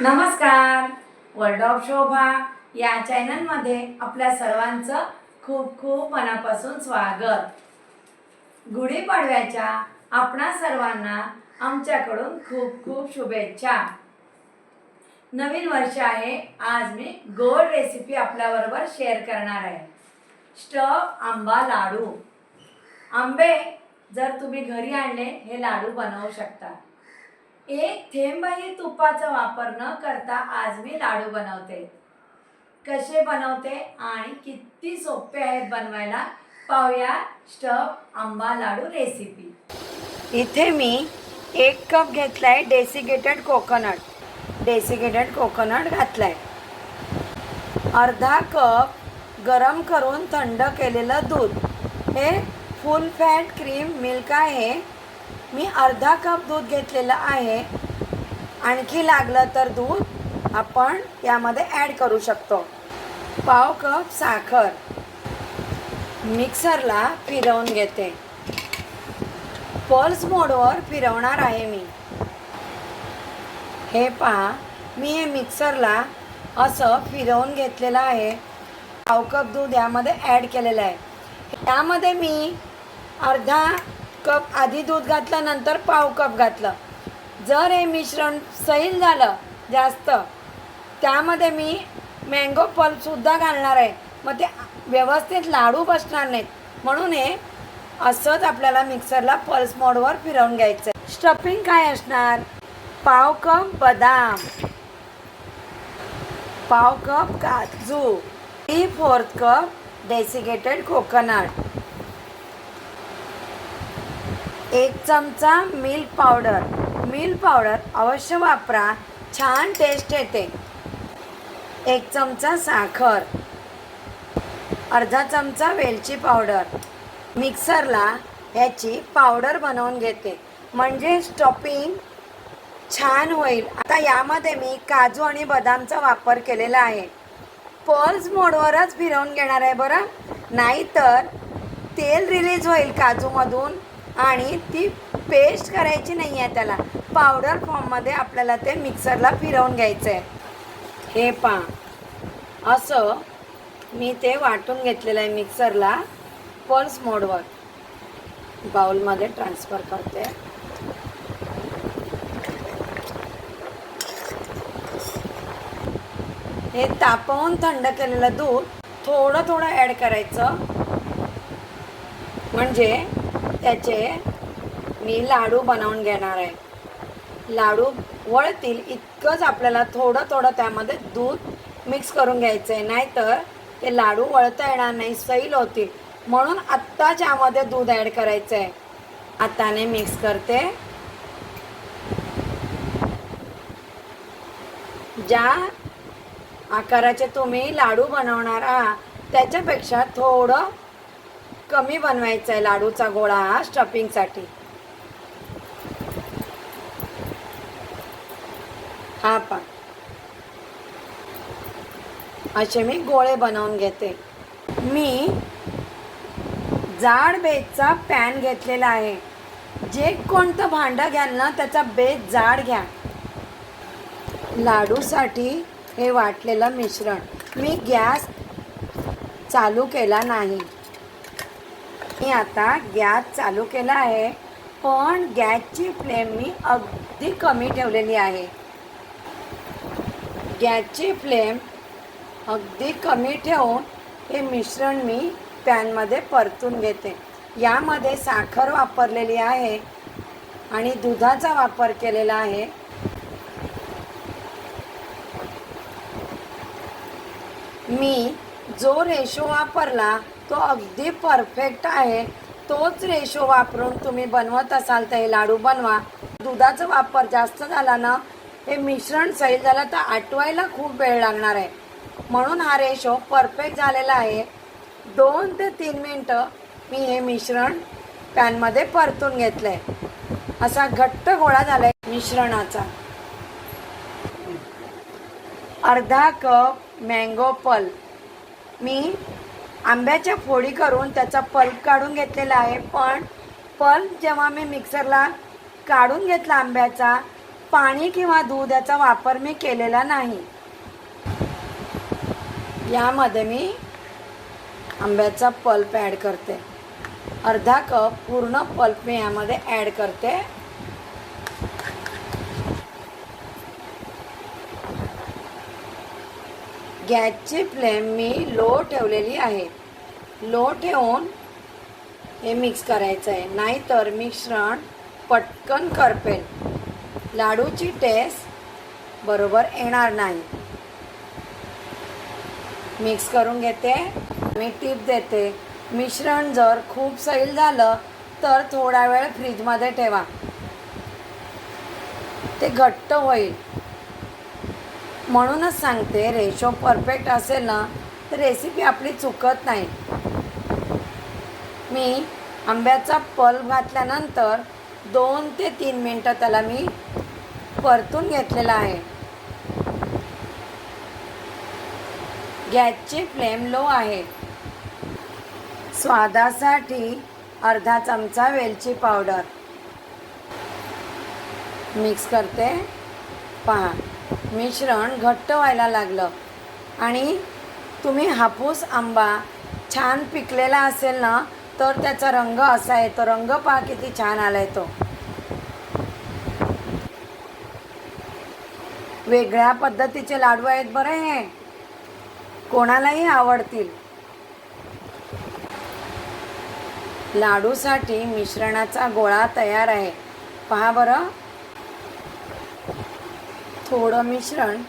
नमस्कार. World of शोभा या चॅनलमध्ये आपल्या सर्वांचं खूप खूप मनापासून स्वागत. गुढीपाडव्याच्या आपणा सर्वांना आमच्याकडून खूप खूप शुभेच्छा. नवीन वर्ष आहे. आज मी गोड रेसिपी आपल्याबरोबर शेअर करणार आहे. स्टव आंबा लाडू. आंबे जर तुम्ही घरी आणले हे लाडू बनवू शकता. एक थेंबही तुपाचा वापर न करता आज मी लाडू बनवते. कसे बनवते आणि किती सोपे आहेत बनवायला पाहूया स्टव आंबा लाडू रेसिपी इथे मी एक कप घेतलाय डेसिकेटेड कोकोनट डेसिकेटेड कोकोनट घातलाय. अर्धा कप गरम करून थंड केलेलं दूध. हे फुल फॅट क्रीम मिल्क आहे. मी अर्धा कप दूध घेतलेलं आहे. आणखी लागलं तर दूध आपण यामध्ये ॲड करू शकतो. पाव कप साखर. मिक्सरला फिरवून घेते. पल्स मोडवर फिरवणार आहे मी. हे पहा मी हे मिक्सरला असं फिरवून घेतलेलं आहे. पाव कप दूध यामध्ये ॲड केलेलं आहे. त्यामध्ये मी अर्धा कप आधी दूध घातलं नंतर पाव कप घातलं. जर हे मिश्रण सैल झालं जास्त त्यामध्ये मी मँगो पल्पसुद्धा घालणार आहे. मग ते व्यवस्थित लाडू बसणार नाहीत. म्हणून हे असंच आपल्याला मिक्सरला पल्स मोडवर फिरवून घ्यायचं आहे. स्टफिंग काय असणार? पाव कप बदाम पाव कप काजू three fourth cup desiccated coconut एक चमचा मिल्क पावडर मिल्क पावडर अवश्य वापरा. छान टेस्ट येते. एक चमचा साखर. अर्धा चमचा वेलची पावडर मिक्सरला ह्याची पावडर बनवून घेते. म्हणजे स्टॉपिंग छान होईल. आता यामध्ये मी काजू आणि बदामचा वापर केलेला आहे. पल्स मोडवरच फिरवून घेणार आहे बरं. नाहीतर तेल रिलीज होईल काजूमधून. आणि ती पेस्ट करायची नाही आहे त्याला. पावडर फॉर्ममध्ये आपल्याला ते मिक्सरला फिरवून घ्यायचं आहे हे पा असं मी ते वाटून घेतलेलं आहे मिक्सरला पल्स मोडवर बाउलमध्ये ट्रान्सफर करते. हे तापवून थंड केलेलं दूध थोडं थोडं ॲड करायचं. म्हणजे त्याचे मी लाडू बनवून घेणार आहे. लाडू वळतील इतकंच आपल्याला थोडं थोडं त्यामध्ये दूध मिक्स करून घ्यायचं आहे नाहीतर ते लाडू वळता येणार नाही सैल होतील. म्हणून आत्ताच यामध्ये दूध ॲड करायचं आहे आताने मिक्स करते. ज्या आकाराचे तुम्ही लाडू बनवणार आहात त्याच्यापेक्षा थोडं कमी बनवायचं आहे लाडूचा गोळा हा स्टफिंगसाठी हा पा असे मी गोळे बनवून घेते. मी जाड बेजचा पॅन घेतलेला आहे. जे कोणतं भांडं घ्याल ना त्याचा बेस जाड घ्या. लाडूसाठी हे वाटलेलं मिश्रण मी गॅस चालू केला नाही. मी आता गॅस चालू केला आहे. पण गॅसची फ्लेम मी अगदी कमी ठेवलेली आहे. गॅसची फ्लेम अगदी कमी ठेवून हे मिश्रण मी पॅनमध्ये परतून घेते. यामध्ये साखर वापरलेली आहे आणि दुधाचा वापर केलेला आहे. मी जो रेशो वापरला तो अगदी परफेक्ट आहे. तोच रेशो वापरून तुम्ही बनवत असाल तर हे लाडू बनवा. दुधाचा वापर जास्त झाला ना हे मिश्रण सैल झालं तर आटवायला खूप वेळ लागणार आहे. म्हणून हा रेशो परफेक्ट झालेला आहे. दोन ते तीन मिनटं मी हे मिश्रण पॅनमध्ये परतून घेतलं आहे असा घट्ट गोळा झाला आहे मिश्रणाचा. अर्धा कप मँगो पल मी आंब्याच्या फोडी करून त्याचा पल्प काढून घेतलेला आहे. पण पल्प जेव्हा मी मिक्सरला काढून घेतला आंब्याचा पाणी किंवा दूध याचा वापर मी केलेला नाही. यामध्ये मी आंब्याचा पल्प ॲड करते. अर्धा कप पूर्ण पल्प मी यामध्ये ॲड करते. गॅसची फ्लेम मी लो ठेवलेली आहे. लो ठेवून हे मिक्स करायचं आहे. नाहीतर मिश्रण पटकन करपेल लाडूची टेस्ट बरोबर येणार नाही. मिक्स करून घेते. मी टीप देते. मिश्रण जर खूप सैल झालं तर थोडा वेळ फ्रीजमध्ये ठेवा. ते घट्ट होईल. म्हणूनच सांगते रेशो परफेक्ट असेल ना तर रेसिपी आपली चुकत नाही. मी आंब्याचा पल्प घातल्यानंतर दोन ते तीन मिनटं त्याला मी परतून घेतलेला आहे. गॅसची फ्लेम लो आहे. स्वादासाठी अर्धा चमचा वेलची पावडर. मिक्स करते. पहा. मिश्रण घट्ट व्हायला लागलं. आणि तुम्ही हापूस आंबा छान पिकलेला असेल ना तर त्याचा रंग असा येतो. रंग पहा किती छान आला तो. वेगळ्या पद्धतीचे लाडू आहेत बरं हे. कोणालाही आवडतील. लाडूसाठी मिश्रणाचा गोळा तयार आहे. पहा बरं. थोडं मिश्रण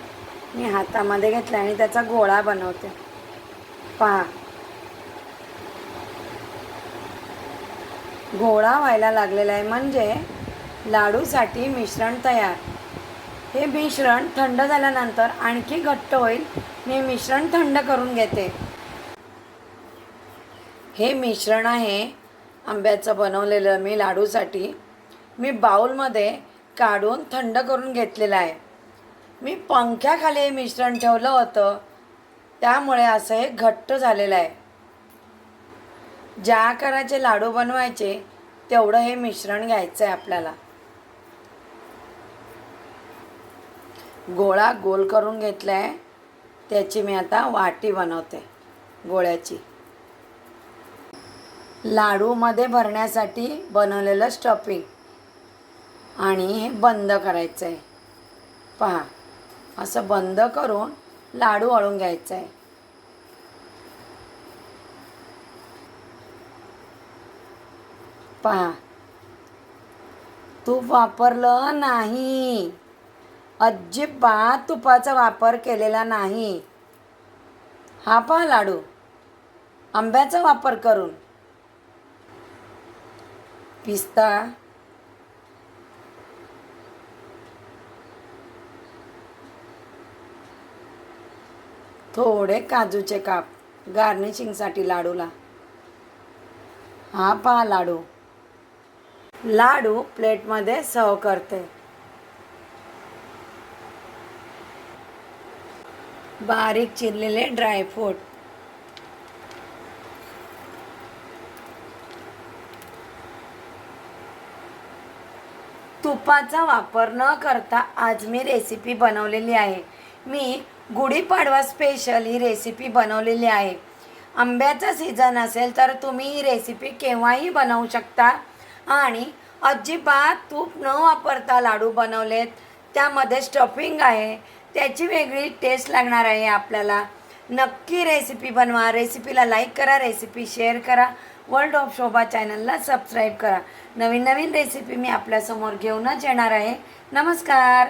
मी हातामध्ये घेतलं आणि त्याचा गोळा बनवते. पहा. गोळा व्हायला लागलेला आहे म्हणजे लाडूसाठी मिश्रण तयार. हे मिश्रण थंड झाल्यानंतर आणखी घट्ट होईल. मी मिश्रण थंड करून घेते. हे मिश्रण आहे आंब्याचं बनवलेलं मी लाडूसाठी. मी बाऊलमध्ये काढून थंड करून घेतलेलं आहे. मी पंख्याखाली मिश्रण ठेवलं होतं. त्यामुळे असं हे घट्ट झालेलं आहे. ज्या आकाराचे लाडू बनवायचे तेवढं हे मिश्रण घ्यायचं आहे आपल्याला. गोळा गोल करून घेतला आहे त्याची मी आता वाटी बनवते गोळ्याची. लाडूमध्ये भरण्यासाठी बनवलेलं स्टफिंग आणि हे बंद करायचं आहे पहा. असं बंद करून लाडू अळून घ्यायचा आहे. पहा. तूप वापरलं नाही. अजिबात तुपाचा वापर केलेला नाही. हा पहा लाडू. आंब्याचा वापर करून. पिस्ता थोडे काजूचे काप. गार्निशिंगसाठी लाडूला. हा पहा लाडू. लाडू प्लेटमध्ये सर्व करते. बारीक चिरलेले ड्रायफ्रूट तुपाचा वापर न करता आज मी रेसिपी बनवलेली आहे. मी गुढीपाडवा स्पेशल ही रेसिपी बनवलेली आहे. आंब्याचा सीझन असेल तर तुम्ही ही रेसिपी केव्हाही बनवू शकता. आणि अजिबात तूप न वापरता लाडू बनवलेत. त्यामध्ये स्टफिंग आहे. त्याची वेगळी टेस्ट लागणार आहे आपल्याला. नक्की रेसिपी बनवा. रेसिपीला लाईक करा. रेसिपी शेअर करा. वर्ल्ड ऑफ शोभा चॅनलला सबस्क्राईब करा. नवीन नवीन रेसिपी मी आपल्यासमोर घेऊनच येणार आहे. नमस्कार!